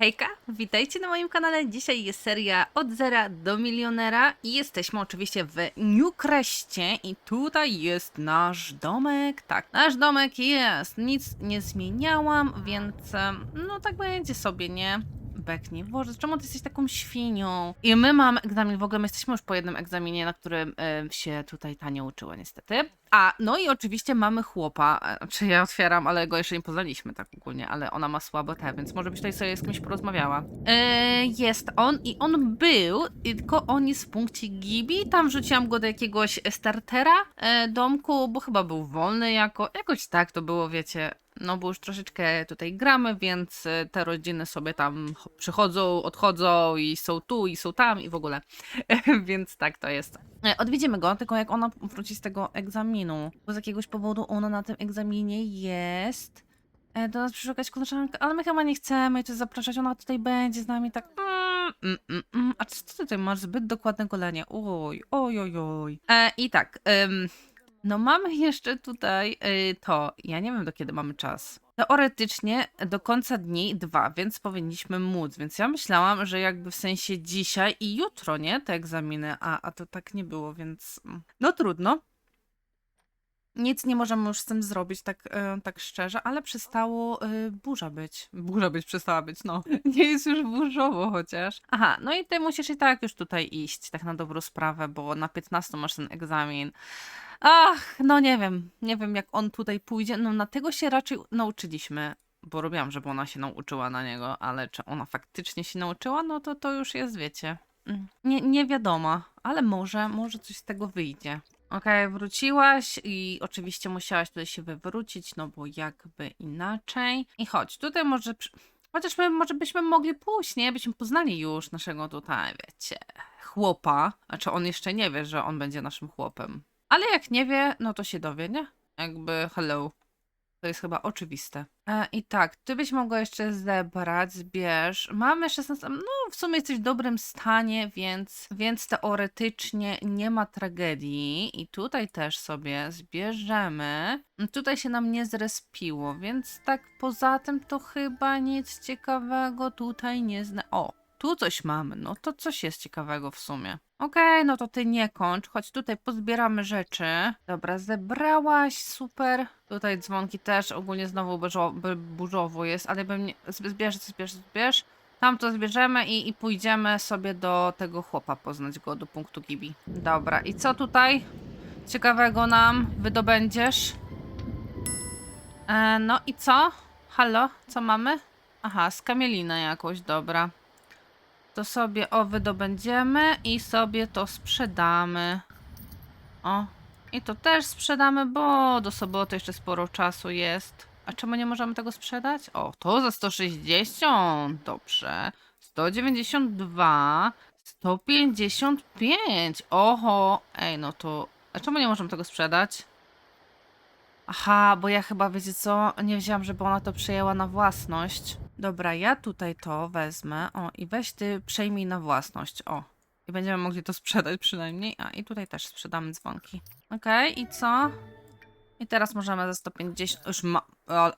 Hejka, witajcie na moim kanale. Dzisiaj jest seria od zera do milionera i jesteśmy oczywiście w Newcrestie i tutaj jest nasz domek. Tak, nasz domek jest. Nic nie zmieniałam, więc no tak będzie sobie, nie? Beknie, Boże, czemu ty jesteś taką świnią? I my mamy egzamin, w ogóle my jesteśmy już po jednym egzaminie, na którym em, się tutaj Tania uczyła niestety. A, no i oczywiście mamy chłopa, e, czy ja otwieram, ale go jeszcze nie poznaliśmy tak ogólnie, ale ona ma słabo te, więc może byś tutaj sobie z kimś porozmawiała. E, jest on i on był, tylko on jest w punkcie Gibi, tam wrzuciłam go do jakiegoś startera e, domku, bo chyba był wolny jako, jakoś tak to było, wiecie, no bo już troszeczkę tutaj gramy, więc e, te rodziny sobie tam ch- przychodzą, odchodzą i są tu i są tam i w ogóle. więc tak to jest. E, Odwiedzimy go, tylko jak ona wróci z tego egzaminu, bo z jakiegoś powodu ona na tym egzaminie jest. E, Do nas przyszukać koleżankę, ale my chyba nie chcemy jej zapraszać, ona tutaj będzie z nami tak. Mm, mm, mm. A co ty tutaj masz zbyt dokładne golenie? Oj, oj, oj, oj. E, I tak, ym, no mamy jeszcze tutaj y, to, ja nie wiem do kiedy mamy czas. Teoretycznie do końca dni dwa, więc powinniśmy móc. Więc ja myślałam, że jakby w sensie dzisiaj i jutro, nie? Te egzaminy, a, a to tak nie było, więc mm, no trudno. Nic nie możemy już z tym zrobić, tak, e, tak szczerze, ale przestało e, burza być. Burza być przestała być, no. Nie jest już burzowo chociaż. Aha, no i ty musisz i tak już tutaj iść, tak na dobrą sprawę, bo na 15 masz ten egzamin. Ach, no nie wiem, nie wiem jak on tutaj pójdzie. No na tego się raczej nauczyliśmy, bo robiłam, żeby ona się nauczyła na niego, ale czy ona faktycznie się nauczyła, no to to już jest, wiecie, mm, nie, nie wiadomo, ale może, może coś z tego wyjdzie. Okej, wróciłaś i oczywiście musiałaś tutaj się wywrócić, no bo jakby inaczej. I chodź, tutaj może... przy- Chociaż my może byśmy mogli pójść, nie? Byśmy poznali już naszego tutaj, wiecie, chłopa. Znaczy on jeszcze nie wie, że on będzie naszym chłopem. Ale jak nie wie, no to się dowie, nie? Jakby hello. To jest chyba oczywiste. E, I tak, ty byś mogła jeszcze zebrać, zbierz. Mamy 16, no w sumie jesteś w dobrym stanie, więc, więc teoretycznie nie ma tragedii. I tutaj też sobie zbierzemy. Tutaj się nam nie zrespiło, więc tak poza tym to chyba nic ciekawego tutaj nie zna. O, tu coś mamy, no to coś jest ciekawego w sumie. Okej, no to ty nie kończ, chodź tutaj pozbieramy rzeczy. Dobra, zebrałaś, super. Tutaj dzwonki też ogólnie znowu burzo, bu- burzowo jest, ale bym nie... zb- Zbierz, zbierz, zbierz. Tam to zbierzemy i, i pójdziemy sobie do tego chłopa poznać go, do punktu Gibi. Dobra, i co tutaj ciekawego nam wydobędziesz? E, no i co? Halo, co mamy? Aha, skamielinę jakąś, dobra. To sobie o wydobędziemy i sobie to sprzedamy. O, i to też sprzedamy, bo do soboty jeszcze sporo czasu jest. A czemu nie możemy tego sprzedać? O, to za 160. Dobrze. 192. 155. Oho. Ej, no to... A czemu nie możemy tego sprzedać? Aha, bo ja chyba, wiecie co, nie wzięłam, żeby ona to przejęła na własność. Dobra, ja tutaj to wezmę. O, i weź ty przejmij na własność. O. I będziemy mogli to sprzedać przynajmniej. A, i tutaj też sprzedamy dzwonki. Okej, i co? I teraz możemy za 150. Już ma.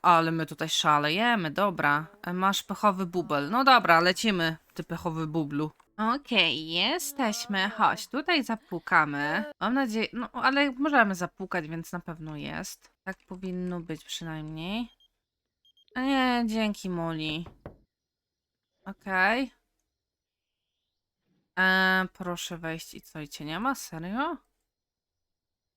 Ale my tutaj szalejemy, dobra. E, Masz pechowy bubel. No dobra, lecimy, ty pechowy bublu. Okej, jesteśmy. Chodź, tutaj zapukamy. Mam nadzieję, no ale możemy zapukać, więc na pewno jest. Tak powinno być przynajmniej. Nie, dzięki Moli. Okej. Eee, proszę wejść i co, i cię nie ma? Serio?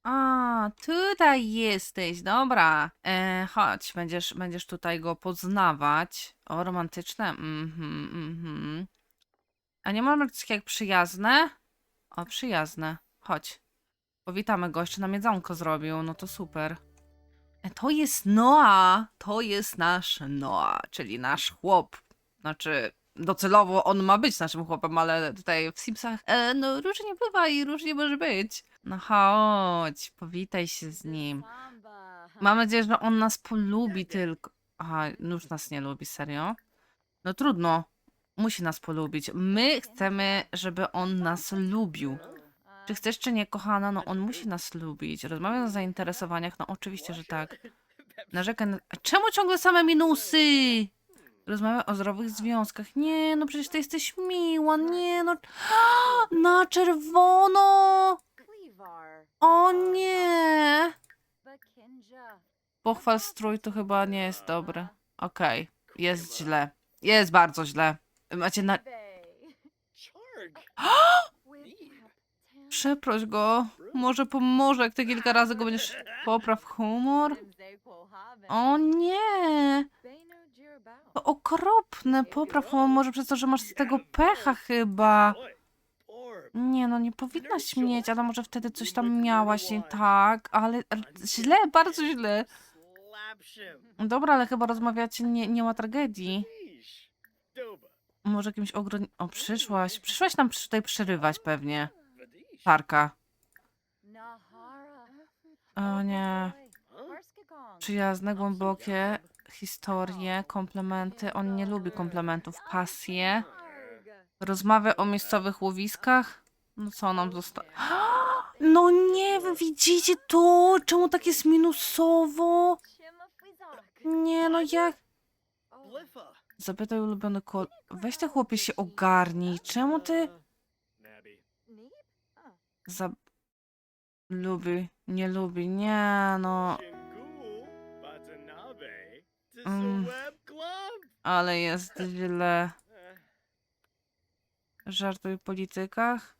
A, tutaj jesteś, dobra. E, chodź, będziesz, będziesz tutaj go poznawać. O, romantyczne. Mhm, mhm. A nie mamy coś jak przyjazne? O, przyjazne. Chodź. Powitamy go, jeszcze nam jedzonko zrobił, no to super. To jest Noah, to jest nasz Noah, czyli nasz chłop. Znaczy, docelowo on ma być naszym chłopem, ale tutaj w Simsach e, no różnie bywa i różnie może być. No chodź, powitaj się z nim. Mam nadzieję, że on nas polubi tylko. Aha, już nas nie lubi, serio? No trudno. Musi nas polubić. My chcemy, żeby on nas lubił. Czy chcesz, czy nie, kochana? No on musi nas lubić. Rozmawiam o zainteresowaniach? No oczywiście, że tak. Narzekaj na... Czemu ciągle same minusy? Rozmawiamy o zdrowych związkach. Nie, no przecież ty jesteś miła. Nie, no. Na czerwono! O nie! Pochwal strój to chyba nie jest dobre. Okej, jest źle. Jest bardzo źle. Macie na... Przeproś go. Może pomoże, jak ty kilka razy go będziesz... Popraw humor. O nie! To okropne. Popraw humor może przez to, że masz z tego pecha chyba. Nie no, nie powinnaś mieć, ale może wtedy coś tam miałaś nie tak, ale, źle, bardzo źle. Dobra, ale chyba rozmawiacie, nie, nie ma tragedii. Może jakimś ogrodni... O, przyszłaś. Przyszłaś nam tutaj przerywać pewnie. Parka. O nie. Przyjazne, głębokie historie, komplementy. On nie lubi komplementów. Pasje. Rozmawia o miejscowych łowiskach. No co nam zostało? No nie, widzicie to? Czemu tak jest minusowo? Nie, no jak? Zapytaj ulubiony kol. Weź te chłopie się ogarnij. Czemu ty za... Lubi, nie lubi, nie no. Mm. Ale jest źle. Żartuj o politykach?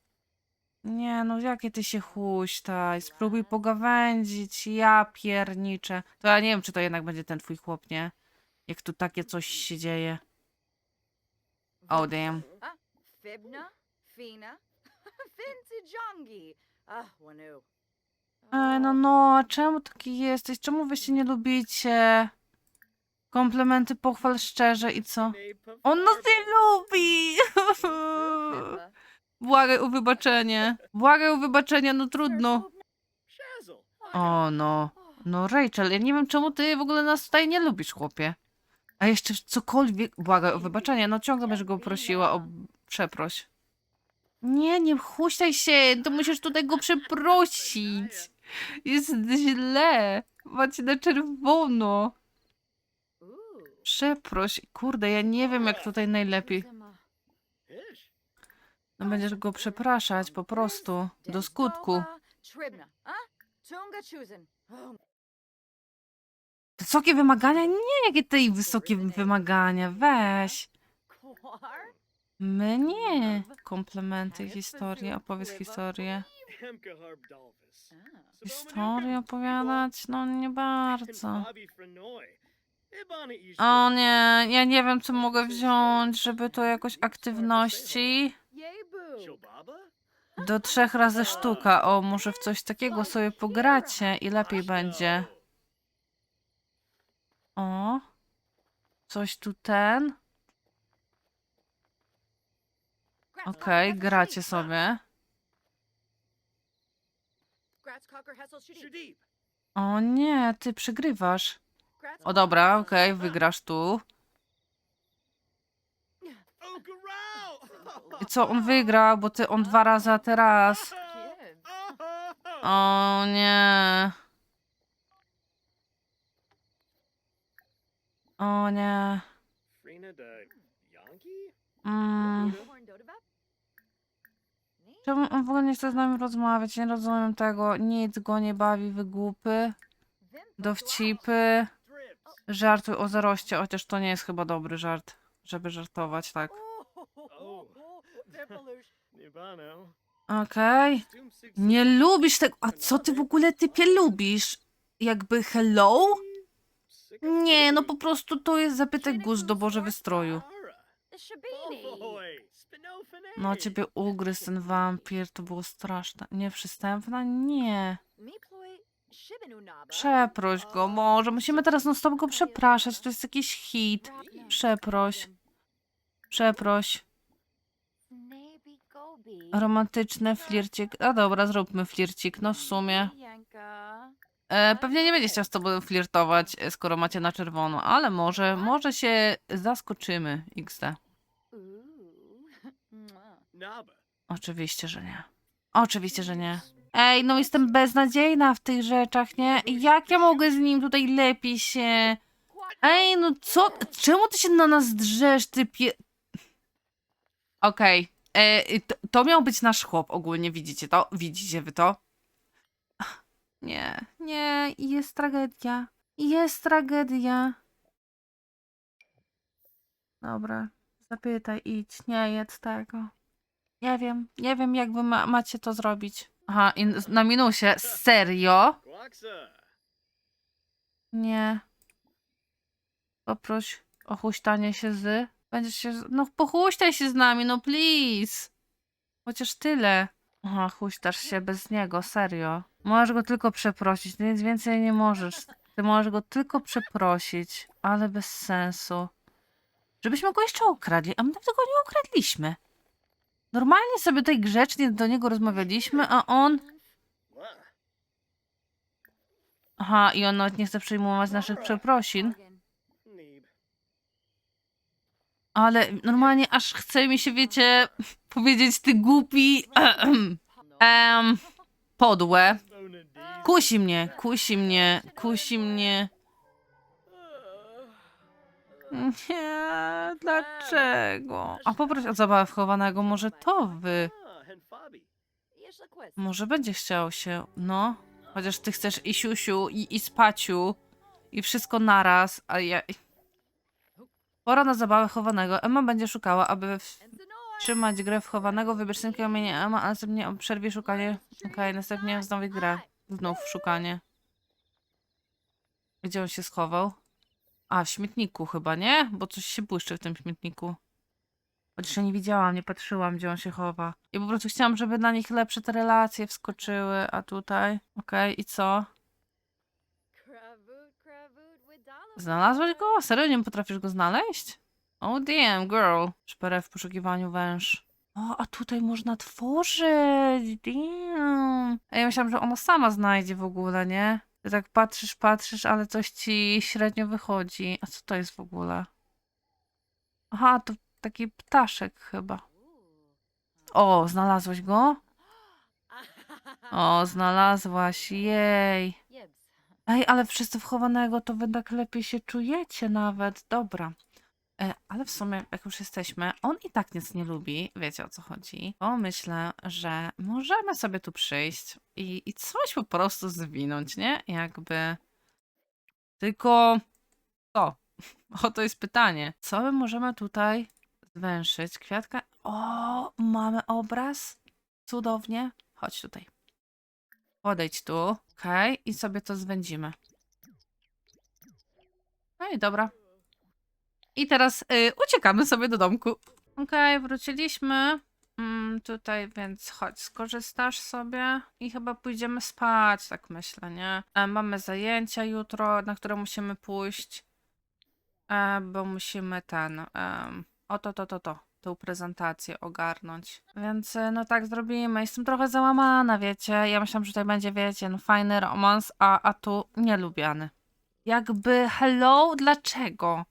Nie, no jakie ty się huśtaj. Spróbuj pogawędzić. Ja pierniczę. To ja nie wiem, czy to jednak będzie ten twój chłop, nie? Jak tu takie coś się dzieje. Oh damn. Fibna, Fina, Ej, no no, czemu taki jesteś? Czemu wy się nie lubicie? Komplementy pochwal szczerze i co? On nas nie lubi! Błagaj o wybaczenie. Błagaj o wybaczenie, no trudno. O no. No Rachel, ja nie wiem czemu ty w ogóle nas tutaj nie lubisz, chłopie. A jeszcze cokolwiek, błagaj o wybaczenie, no ciągle będziesz go prosiła o przeproś. Nie, nie huśtaj się, to musisz tutaj go przeprosić. Jest źle. Macie na czerwono. Przeproś. Kurde, ja nie wiem jak tutaj najlepiej. No będziesz go przepraszać po prostu. Do skutku. Wysokie wymagania? Nie, jakie tutaj wysokie wymagania. Weź. My nie. Komplementy, historię, opowiedz historię. Historię opowiadać? No nie bardzo. O nie, ja nie wiem co mogę wziąć, żeby to jakoś aktywności. Do trzech razy sztuka. O, może w coś takiego sobie pogracie i lepiej będzie. O. Coś tu ten. Okej, gracie sobie. O nie, ty przegrywasz. O dobra, okej, wygrasz tu. I co, on wygrał, bo ty on dwa razy, a teraz. O nie. O nie. Mm. Czemu on w ogóle nie chce z nami rozmawiać? Nie rozumiem tego. Nic go nie bawi, wygłupy, dowcipy. Żartuj o zaroście, chociaż to nie jest chyba dobry żart, żeby żartować, tak. Okej. Nie lubisz tego. A co ty w ogóle typie lubisz? Jakby hello? Nie, no po prostu to jest zapytaj gust do Boże wystroju. No ciebie ugryzł ten wampir, to było straszne. Nieprzystępna? Nie. Przeproś go, może. Musimy teraz non stop go przepraszać, to jest jakiś hit. Przeproś. Przeproś. Romantyczne flircik. A dobra, zróbmy flircik, no w sumie. E, pewnie nie będzie chciał z tobą flirtować, e, skoro macie na czerwono, ale może, może się zaskoczymy, XD. Oczywiście, że nie. Oczywiście, że nie. Ej, no jestem beznadziejna w tych rzeczach, nie? Jak ja mogę z nim tutaj lepiej się... Ej, no co? Czemu ty się na nas drzesz, ty pie... Okej. E, To, to miał być nasz chłop ogólnie, widzicie to? Widzicie wy to? Nie, nie, jest tragedia. Jest tragedia. Dobra, zapytaj, idź, nie jedz tego. Nie wiem, nie wiem jak wy ma macie to zrobić. Aha, na minusie, serio? Nie. Poproś o huśtanie się z. Będziesz się. No, pochuśtaj się z nami, no please. Chociaż tyle. Aha, huśtasz się bez niego, serio. Możesz go tylko przeprosić, nic więcej nie możesz. Ty możesz go tylko przeprosić, ale bez sensu. Żebyśmy go jeszcze ukradli, a my tak tego nie ukradliśmy. Normalnie sobie tutaj grzecznie do niego rozmawialiśmy, a on. Aha, i on nawet nie chce przyjmować naszych przeprosin. Ale normalnie aż chce mi się, wiecie, powiedzieć ty głupi. Em, podłe. Kusi mnie, kusi mnie, kusi mnie. Nie, dlaczego? A poproś o zabawę wchowanego, może to wy. Może będzie chciał się, no. Chociaż ty chcesz i siusiu, i, i spaciu, i wszystko naraz, a ja... Pora na zabawę chowanego. Emma będzie szukała, aby wstrzymać grę w chowanego. Wybierz synkę imienia Emma, a następnie przerwie szukanie. Okej, następnie wznowi grę. Znów szukanie. Gdzie on się schował? A, w śmietniku chyba, nie? Bo coś się błyszczy w tym śmietniku. Chociaż ja nie widziałam, nie patrzyłam, gdzie on się chowa. I po prostu chciałam, żeby na nich lepsze te relacje wskoczyły, a tutaj... Okej, i co? Znalazłeś go? Serio nie potrafisz go znaleźć? Oh damn, girl. Szperę w poszukiwaniu węż. O, a tutaj można tworzyć. Damn. Ja myślałam, że ona sama znajdzie w ogóle, nie? Tak patrzysz, patrzysz, ale coś ci średnio wychodzi. A co to jest w ogóle? Aha, to taki ptaszek chyba. O, znalazłeś go? O, znalazłaś, jej. Ej, ale wszyscy wchowanego, to wy tak lepiej się czujecie nawet. Dobra. E, ale w sumie, jak już jesteśmy, on i tak nic nie lubi, wiecie o co chodzi. To myślę, że możemy sobie tu przyjść i, i coś po prostu zwinąć, nie? Jakby. Tylko co? Oto jest pytanie. Co my możemy tutaj zwęszyć? Kwiatka. O, mamy obraz. Cudownie. Chodź tutaj. Podejdź tu. Okej, i sobie to zwędzimy. No i dobra. I teraz y, uciekamy sobie do domku. Okej, wróciliśmy. Mm, tutaj, więc chodź, skorzystasz sobie i chyba pójdziemy spać, tak myślę, nie? E, mamy zajęcia jutro, na które musimy pójść, e, bo musimy ten, em, o to, to, to, to, tą prezentację ogarnąć. Więc e, no tak zrobimy. Jestem trochę załamana, wiecie. Ja myślałam, że tutaj będzie, wiecie, no fajny romans, a, a tu nielubiany. Jakby, hello, dlaczego?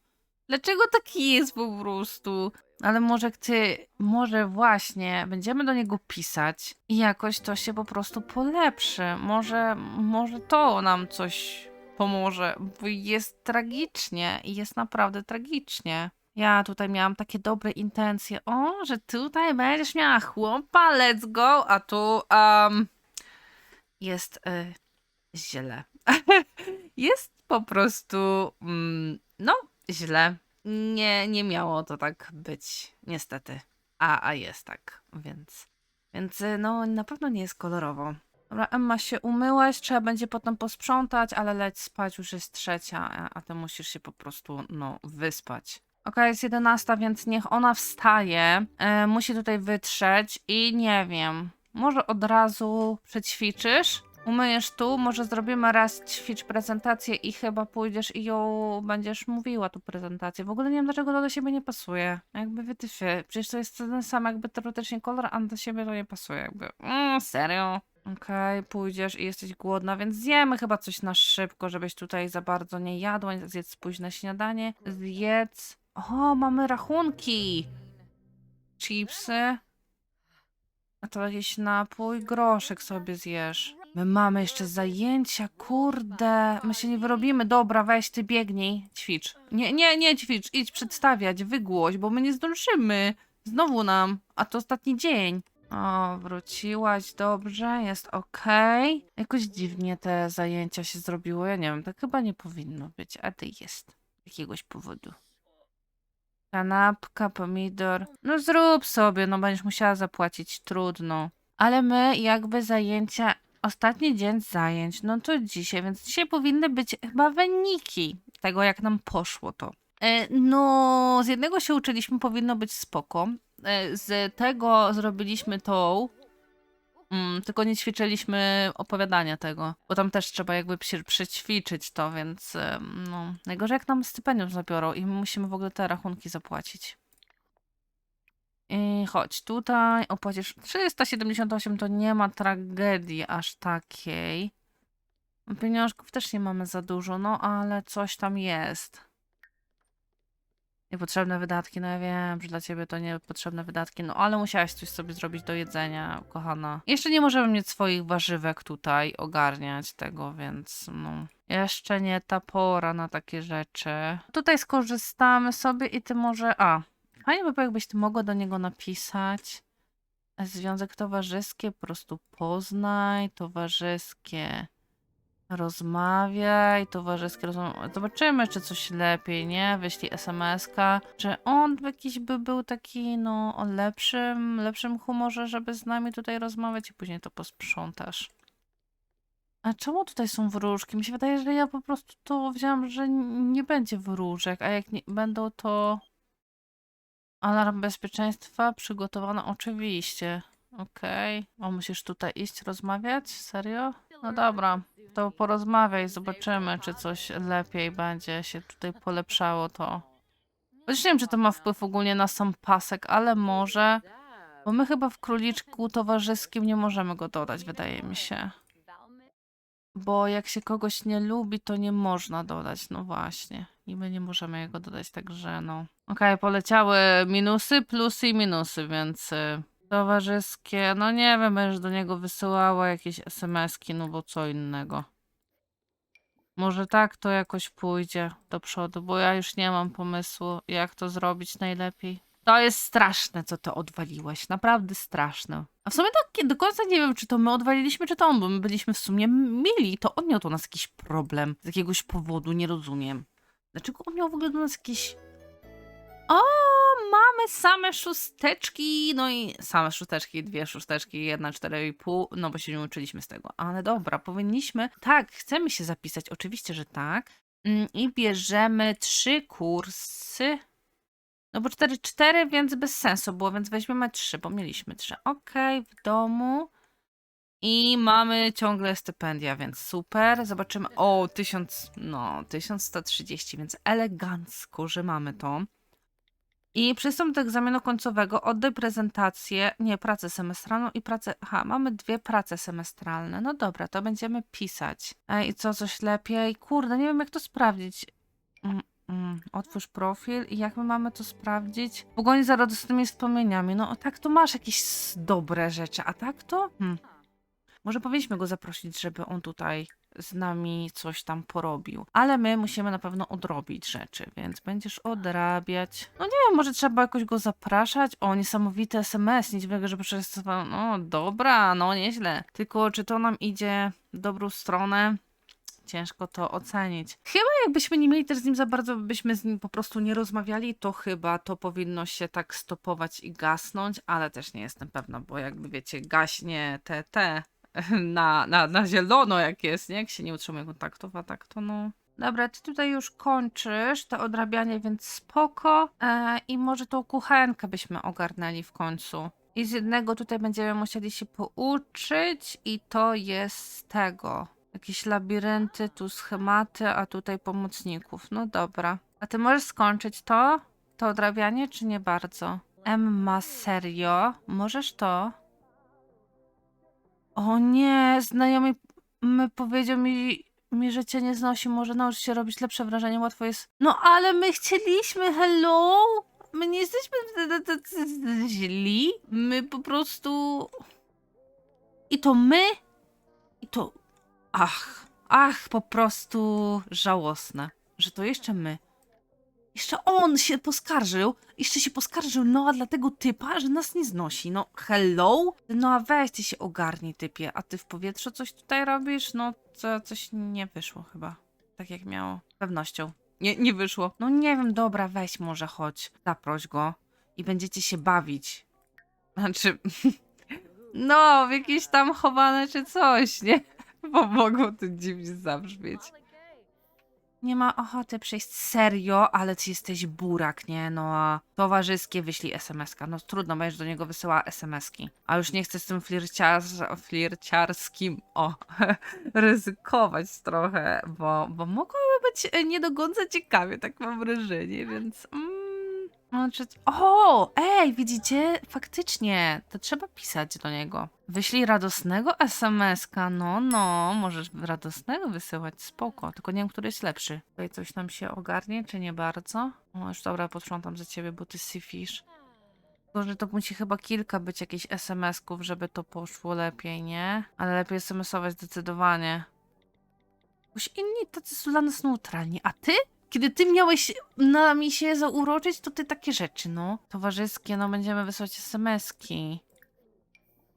Dlaczego taki jest po prostu? Ale może ty, może właśnie będziemy do niego pisać i jakoś to się po prostu polepszy. Może, może to nam coś pomoże, bo jest tragicznie i jest naprawdę tragicznie. Ja tutaj miałam takie dobre intencje. O, że tutaj będziesz miała chłopa, let's go, a tu um, jest y, źle. jest po prostu, mm, no, źle. Nie, nie miało to tak być, niestety. A, a jest tak, więc. Więc y, no, na pewno nie jest kolorowo. Dobra, Emma się umyłaś, trzeba będzie potem posprzątać, ale leć spać, już jest trzecia, a- ty musisz się po prostu, no, wyspać. Okej, jest 11, więc niech ona wstaje. E, musi tutaj wytrzeć i nie wiem. Może od razu przećwiczysz? Umyjesz tu, może zrobimy raz ćwicz prezentację i chyba pójdziesz i ją będziesz mówiła tu prezentację. W ogóle nie wiem dlaczego to do siebie nie pasuje. Jakby wytyfy. Przecież to jest ten sam jakby teoretycznie kolor, a do siebie to nie pasuje. Jakby. Mm, serio? Okej, pójdziesz i jesteś głodna, więc zjemy chyba coś na szybko, żebyś tutaj za bardzo nie jadła. Zjedz późne śniadanie. Zjedz. O, mamy rachunki. Chipsy. A to jakiś napój. Groszek sobie zjesz. My mamy jeszcze zajęcia, kurde. My się nie wyrobimy. Dobra, weź ty biegnij. Ćwicz. Nie, nie, nie ćwicz. Idź przedstawiać, wygłoś, bo my nie zdążymy. Znowu nam. A to ostatni dzień. O, wróciłaś, dobrze, jest okej. Jakoś dziwnie te zajęcia się zrobiło. Ja nie wiem, tak chyba nie powinno być, a ty jest. Z jakiegoś powodu. Kanapka, pomidor. No zrób sobie, no będziesz musiała zapłacić, trudno. Ale my jakby zajęcia, ostatni dzień zajęć, no to dzisiaj, więc dzisiaj powinny być chyba wyniki tego, jak nam poszło to. E, No, z jednego się uczyliśmy, powinno być spoko. E, Z tego zrobiliśmy tą, mm, tylko nie ćwiczyliśmy opowiadania tego, bo tam też trzeba jakby przećwiczyć to, więc no, najgorzej jak nam stypendium zabiorą i my musimy w ogóle te rachunki zapłacić. I chodź tutaj, opłacisz 378, to nie ma tragedii aż takiej. Pieniążków też nie mamy za dużo, no ale coś tam jest. Niepotrzebne wydatki, no ja wiem, że dla ciebie to niepotrzebne wydatki, no ale musiałaś coś sobie zrobić do jedzenia, kochana. Jeszcze nie możemy mieć swoich warzywek tutaj, ogarniać tego, więc no. Jeszcze nie ta pora na takie rzeczy. Tutaj skorzystamy sobie i ty może... A, fajnie by było, jakbyś ty mogła do niego napisać. Związek towarzyskie, po prostu poznaj, towarzyskie rozmawiaj, towarzyskie rozmawiaj. Zobaczymy, czy coś lepiej, nie? Wyślij SMS-ka. Czy on jakiś by był taki, no, o lepszym, lepszym humorze, żeby z nami tutaj rozmawiać i później to posprzątasz. A czemu tutaj są wróżki? Mi się wydaje, że ja po prostu to wziąłam, że nie będzie wróżek, a jak nie będą, to alarm bezpieczeństwa przygotowano oczywiście. Okej. O, musisz tutaj iść rozmawiać? Serio? No dobra, to porozmawiaj, zobaczymy, czy coś lepiej będzie się tutaj polepszało to. Chociaż nie wiem, czy to ma wpływ ogólnie na sam pasek, ale może. Bo my chyba w króliczku towarzyskim nie możemy go dodać, wydaje mi się. Bo jak się kogoś nie lubi, to nie można dodać, no właśnie. I my nie możemy jego dodać, także no. Okej, poleciały minusy, plusy i minusy, więc y, towarzyskie, no nie wiem, będziesz do niego wysyłała jakieś SMS-ki, no bo co innego. Może tak to jakoś pójdzie do przodu, bo ja już nie mam pomysłu, jak to zrobić najlepiej. To jest straszne, co to odwaliłeś. Naprawdę straszne. A w sumie tak do końca nie wiem, czy to my odwaliliśmy, czy to on, bo my byliśmy w sumie mili. To on miał do nas jakiś problem. Z jakiegoś powodu, nie rozumiem. Dlaczego on miał w ogóle do nas jakiś... O, mamy same szósteczki, no i same szósteczki, dwie szósteczki, jedna cztery i pół, no bo się nie uczyliśmy z tego. Ale dobra, powinniśmy, tak, chcemy się zapisać, oczywiście, że tak. Mm, I bierzemy trzy kursy. No bo cztery, cztery, więc bez sensu było, więc weźmiemy trzy, bo mieliśmy trzy. Okej, w domu. I mamy ciągle stypendia, więc super. Zobaczymy. O, 1000, no, 1130, więc elegancko, że mamy to. I przystąp do egzaminu końcowego, oddaj prezentację, nie, pracę semestralną i pracę, aha, mamy dwie prace semestralne. No dobra, to będziemy pisać. Ej, co, coś lepiej? Kurde, nie wiem jak to sprawdzić. Mm, otwórz profil i jak my mamy to sprawdzić? Pogoni za radosnymi wspomnieniami. No tak, to masz jakieś dobre rzeczy, a tak to? Hmm. Może powinniśmy go zaprosić, żeby on tutaj z nami coś tam porobił. Ale my musimy na pewno odrobić rzeczy, więc będziesz odrabiać. No nie wiem, może trzeba jakoś go zapraszać. O, niesamowity SMS, nic dziwnego, że No dobra, no nieźle. Tylko czy to nam idzie w dobrą stronę? Ciężko to ocenić. Chyba jakbyśmy nie mieli też z nim za bardzo, byśmy z nim po prostu nie rozmawiali, to chyba to powinno się tak stopować i gasnąć, ale też nie jestem pewna, bo jakby wiecie, gaśnie te na, na, na zielono jak jest, nie? Jak się nie utrzymuje kontaktów, a tak to no... Dobra, ty tutaj już kończysz to odrabianie, więc spoko. E, I może tą kuchenkę byśmy ogarnęli w końcu. I z jednego tutaj będziemy musieli się pouczyć i to jest z tego. Jakieś labirynty, tu schematy, a tutaj pomocników. No dobra. A ty możesz skończyć to? To odrabianie, czy nie bardzo? Emma, serio? Możesz to? O nie, znajomy my powiedział mi, mi, że cię nie znosi, może nauczyć się robić lepsze wrażenie, łatwo jest. No ale my chcieliśmy, hello? My nie jesteśmy źli, my po prostu... I to my? I to... Ach, ach, po prostu żałosne, że to jeszcze my. Jeszcze on się poskarżył, jeszcze się poskarżył Noa dla tego typa, że nas nie znosi. No, hello? No a weź ty się ogarnij, typie. A ty w powietrzu coś tutaj robisz? No, co, coś nie wyszło chyba. Tak jak miało. Z pewnością. Nie, nie wyszło. No nie wiem, dobra, weź może chodź. Zaproś go. I będziecie się bawić. Znaczy... No, w jakieś tam chowane czy coś, nie? Bo mogło to dziwnie zabrzmieć. Nie ma ochoty przyjść serio, ale ty jesteś burak, nie? No a towarzyskie wyślij SMS-ka. No trudno, będziesz do niego wysyłała SMS-ki. A już nie chcę z tym flirciar flirciarskim, o, ryzykować trochę, bo, bo mogłoby być e, nie ciekawie, tak mam wrażenie, więc... Mm, o, ej, widzicie? Faktycznie, to trzeba pisać do niego. Wyślij radosnego SMS-ka, no, no, możesz radosnego wysyłać, spoko, tylko nie wiem, który jest lepszy. Tutaj coś nam się ogarnie, czy nie bardzo? O, już dobra, posprzątam za ciebie, bo ty syfisz. Tylko, że to musi chyba kilka być jakichś SMS-ków, żeby to poszło lepiej, nie? Ale lepiej SMS-ować zdecydowanie. Już inni tacy są dla nas neutralni, a ty? Kiedy ty miałeś nami się zauroczyć, to ty takie rzeczy, no. Towarzyskie, no będziemy wysłać SMS-ki.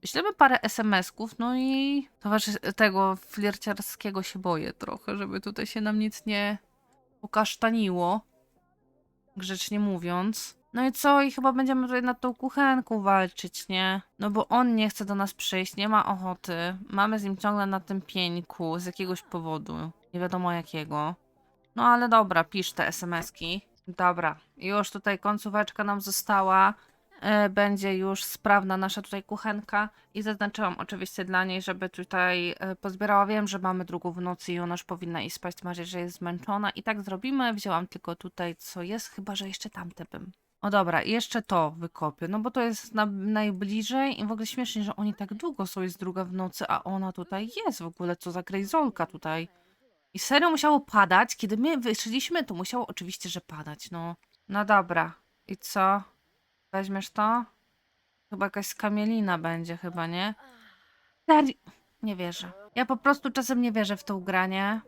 Wyślemy parę SMS-ków, no i towarzy tego flirciarskiego się boję trochę, żeby tutaj się nam nic nie pokasztaniło. Grzecznie mówiąc. No i co? I chyba będziemy tutaj nad tą kuchenką walczyć, nie? No bo on nie chce do nas przyjść, nie ma ochoty. Mamy z nim ciągle na tym pieńku z jakiegoś powodu. Nie wiadomo jakiego. No ale dobra, pisz te SMS-ki. Dobra, już tutaj końcóweczka nam została. E, Będzie już sprawna nasza tutaj kuchenka i zaznaczyłam oczywiście dla niej, żeby tutaj e, pozbierała. Wiem, że mamy drugą w nocy i ona już powinna iść spać, marzy, że jest zmęczona i tak zrobimy. Wzięłam tylko tutaj co jest, chyba że jeszcze tamte bym. O dobra, jeszcze to wykopię, no bo to jest na, najbliżej i w ogóle śmiesznie, że oni tak długo są, jest druga w nocy, a ona tutaj jest w ogóle, co za grejzolka tutaj. I serio musiało padać, kiedy my wyszliśmy, to musiało oczywiście, że padać, no. No dobra, i co? Weźmiesz to? Chyba jakaś skamielina będzie chyba, nie? Serio? Nie wierzę. Ja po prostu czasem nie wierzę w to ugranie.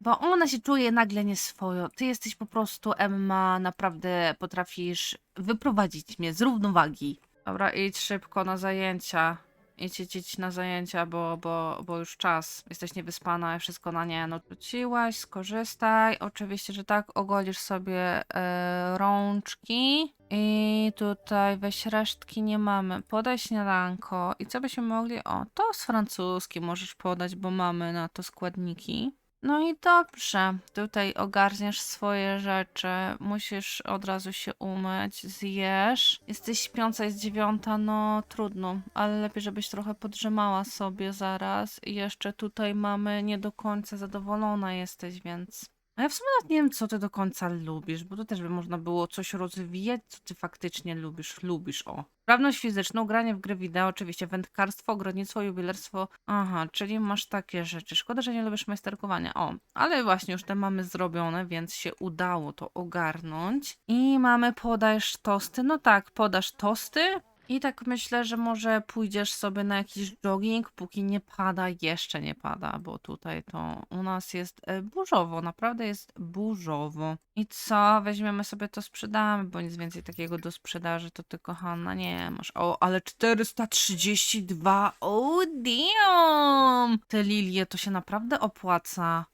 Bo ona się czuje nagle nieswojo. Ty jesteś po prostu Emma, naprawdę potrafisz wyprowadzić mnie z równowagi. Dobra, idź szybko na zajęcia. Idź, idź, na zajęcia, bo, bo, bo już czas. Jesteś niewyspana wszystko na nie. No wróciłaś, skorzystaj. Oczywiście, że tak. Ogolisz sobie e, rączki. I tutaj weź resztki nie mamy. Podaj śniadanko. I co byśmy mogli? O, to z francuskim możesz podać, bo mamy na to składniki. No i dobrze, tutaj ogarniesz swoje rzeczy, musisz od razu się umyć, zjesz. Jesteś śpiąca, jest dziewiąta, no trudno, ale lepiej, żebyś trochę podrzemała sobie zaraz. I jeszcze tutaj mamy nie do końca zadowolona jesteś, więc... A ja w sumie nawet nie wiem, co ty do końca lubisz, bo to też by można było coś rozwijać, co ty faktycznie lubisz. Lubisz, o. Sprawność fizyczną, granie w gry wideo, oczywiście wędkarstwo, ogrodnictwo, jubilerstwo. Aha, czyli masz takie rzeczy. Szkoda, że nie lubisz majsterkowania. O, ale właśnie już te mamy zrobione, więc się udało to ogarnąć. I mamy podajesz tosty. No tak, podasz tosty. I tak myślę, że może pójdziesz sobie na jakiś jogging, póki nie pada, jeszcze nie pada, bo tutaj to u nas jest e, burzowo, naprawdę jest burzowo. I co? Weźmiemy sobie to, sprzedamy, bo nic więcej takiego do sprzedaży to ty, kochana, nie masz. O, ale 432, o damn! Te lilie to się naprawdę opłaca.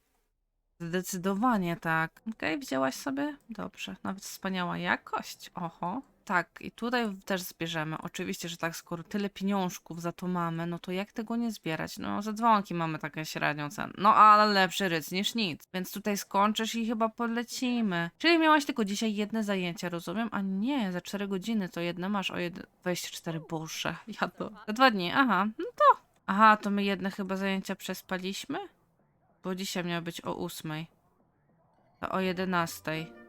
Zdecydowanie tak. Okej, wzięłaś sobie? Dobrze, nawet wspaniała jakość. Oho. Tak, i tutaj też zbierzemy. Oczywiście, że tak, skoro tyle pieniążków za to mamy, no to jak tego nie zbierać? No, za dzwonki mamy taką średnią cenę. No, ale lepszy ryc niż nic. Więc tutaj skończysz i chyba polecimy. Czyli miałaś tylko dzisiaj jedne zajęcia, rozumiem? A nie, za 4 godziny to jedne masz o jedne... 24, boże, ja to... Za dwa dni, aha, no to... Aha, to my jedne chyba zajęcia przespaliśmy? Bo dzisiaj miało być o 8. To o 11.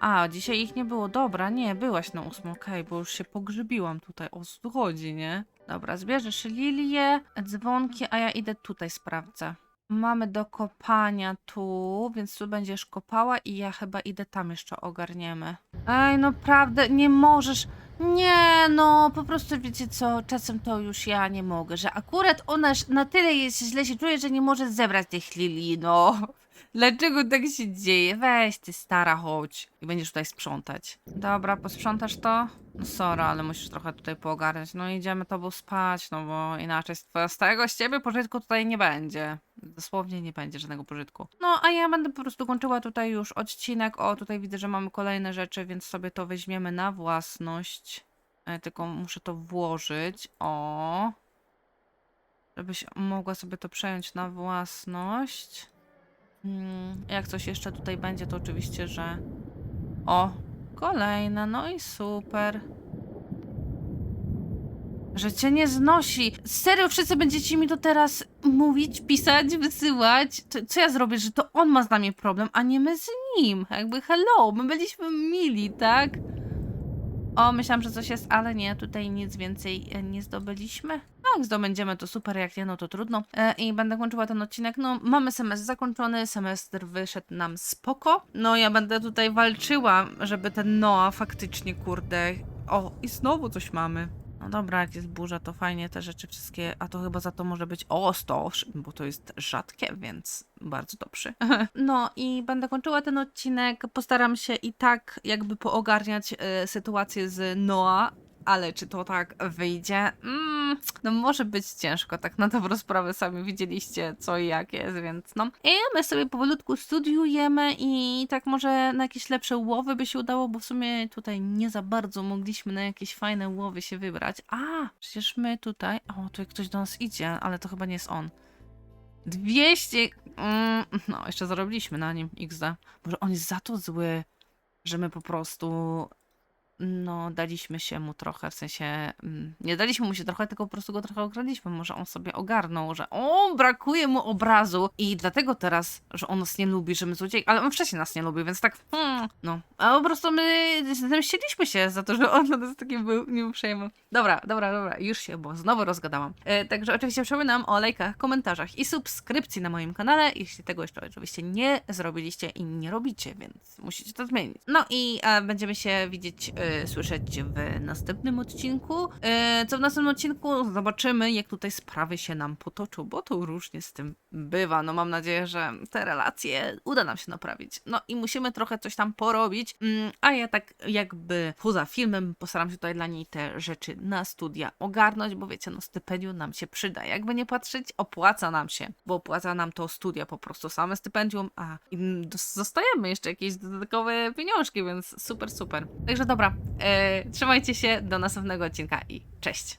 A, dzisiaj ich nie było. Dobra, nie, byłaś na 8, okej, bo już się pogrzybiłam tutaj. O co tu chodzi, nie? Dobra, zbierzesz lilię, dzwonki, a ja idę tutaj sprawdzę. Mamy do kopania tu, więc tu będziesz kopała i ja chyba idę tam jeszcze ogarniemy. Ej, no prawdę, nie możesz. Nie, no po prostu wiecie co, czasem to już ja nie mogę, że akurat ona na tyle jest źle się czuje, że nie może zebrać tych lilii, no. Dlaczego tak się dzieje? Weź ty stara, chodź i będziesz tutaj sprzątać. Dobra, posprzątasz to? No sorry, ale musisz trochę tutaj poogarniać. No idziemy tobą spać, no bo inaczej z twojego z ciebie pożytku tutaj nie będzie. Dosłownie nie będzie żadnego pożytku. No, a ja będę po prostu kończyła tutaj już odcinek. O, tutaj widzę, że mamy kolejne rzeczy, więc sobie to weźmiemy na własność. E, tylko muszę to włożyć. O. Żebyś mogła sobie to przejąć na własność. Mm, jak coś jeszcze tutaj będzie, to oczywiście, że. O, kolejne, no i super. Że cię nie znosi. Serio, wszyscy będziecie mi to teraz mówić, pisać, wysyłać. Co ja zrobię, że to on ma z nami problem, a nie my z nim. Jakby hello, my byliśmy mili, tak? O, myślałam, że coś jest, ale nie, tutaj nic więcej e, nie zdobyliśmy. No, jak zdobędziemy, to super, jak nie, no to trudno. E, I będę kończyła ten odcinek. No, mamy semestr zakończony, semestr wyszedł nam spoko. No, ja będę tutaj walczyła, żeby ten Noa faktycznie, kurde... O, i znowu coś mamy. No dobra, jak jest burza, to fajnie te rzeczy wszystkie, a to chyba za to może być o 100, bo to jest rzadkie, więc bardzo dobrze. No i będę kończyła ten odcinek. Postaram się i tak jakby poogarniać e, sytuację z Noa, ale czy to tak wyjdzie? Mm, no może być ciężko, tak na dobrą sprawę sami widzieliście co i jak jest, więc no. I my sobie powolutku studiujemy i tak może na jakieś lepsze łowy by się udało, bo w sumie tutaj nie za bardzo mogliśmy na jakieś fajne łowy się wybrać. A, przecież my tutaj... O, tu ktoś do nas idzie, ale to chyba nie jest on. 200... Mm, no, jeszcze zarobiliśmy na nim XD. Może on jest za to zły, że my po prostu no, daliśmy się mu trochę, w sensie, mm, nie daliśmy mu się trochę, tylko po prostu go trochę okradliśmy. Może on sobie ogarnął, że o, brakuje mu obrazu i dlatego teraz, że on nas nie lubi, że my złodziej, ale on wcześniej nas nie lubi, więc tak, hmm, no. A po prostu my zemściliśmy się za to, że on na nas taki był nieuprzejmy. Dobra, dobra, dobra, już się, bo znowu rozgadałam. E, także oczywiście przypominam o lajkach, komentarzach i subskrypcji na moim kanale, jeśli tego jeszcze oczywiście nie zrobiliście i nie robicie, więc musicie to zmienić. No i e, będziemy się widzieć, e, słyszeć w następnym odcinku. E, co w następnym odcinku zobaczymy, jak tutaj sprawy się nam potoczą, bo to różnie z tym bywa. No mam nadzieję, że te relacje uda nam się naprawić. No i musimy trochę coś tam porobić, mm, a ja tak jakby poza filmem postaram się tutaj dla niej te rzeczy na studia ogarnąć, bo wiecie, no stypendium nam się przyda. Jakby nie patrzeć, opłaca nam się, bo opłaca nam to studia po prostu same stypendium, a dostajemy jeszcze jakieś dodatkowe pieniążki, więc super, super. Także dobra, trzymajcie się, do następnego odcinka i cześć!